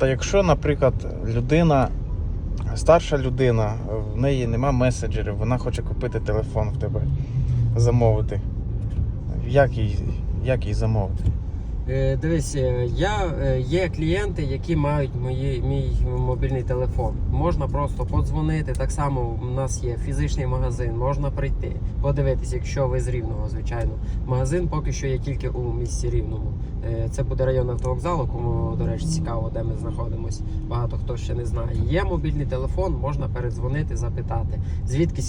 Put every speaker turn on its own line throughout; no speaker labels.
А якщо, наприклад, людина, старша людина, в неї нема меседжерів, вона хоче купити телефон в тебе, замовити. Як їй, як їй замовити?
Е, Дивись, е, я, е, є клієнти, які мають мої, мій мобільний телефон. Можна просто подзвонити. Так само у нас є фізичний магазин, можна прийти, подивитись, якщо ви з рівного, звичайно. Магазин поки що є тільки у місті рівному. Це буде район автовокзалу, кому, до речі, цікаво, де ми знаходимося. Багато хто ще не знає. Є мобільний телефон, можна передзвонити, запитати. Звідки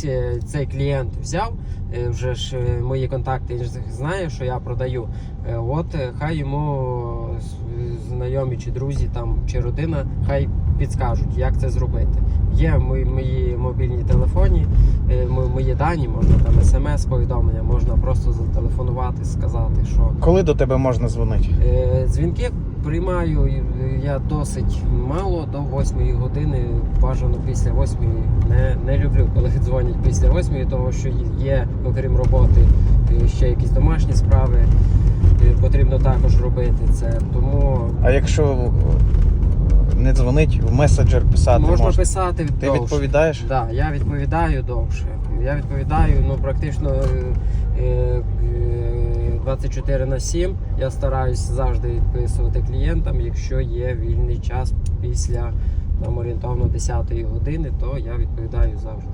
цей клієнт взяв, вже ж е, мої контакти знає, що я продаю. Е, От е, хай йому знайомі чи друзі там чи родина, хай підскажуть, як це зробити. Є мої, мої мобільні телефоні, е, мої дані, можна там смс-повідомлення, можна просто зателефонувати, сказати, що
Коли до тебе можна дзвонити?
Е, Дзвінки приймаю е, я досить мало до 8 години. Бажано після 8 не, не люблю, коли дзвонять після 8, тому що є, окрім роботи, ще якісь домашні справи. Потрібно також робити це. Тому
А якщо не дзвонить, в меседжер писати
можна,
можна.
писати
Ти
довше.
відповідаєш?
Так, я відповідаю довше. Я відповідаю ну, практично е, е, 24 на 7. Я стараюся завжди відписувати клієнтам. Якщо є вільний час після там, орієнтовно 10 години, то я відповідаю завжди.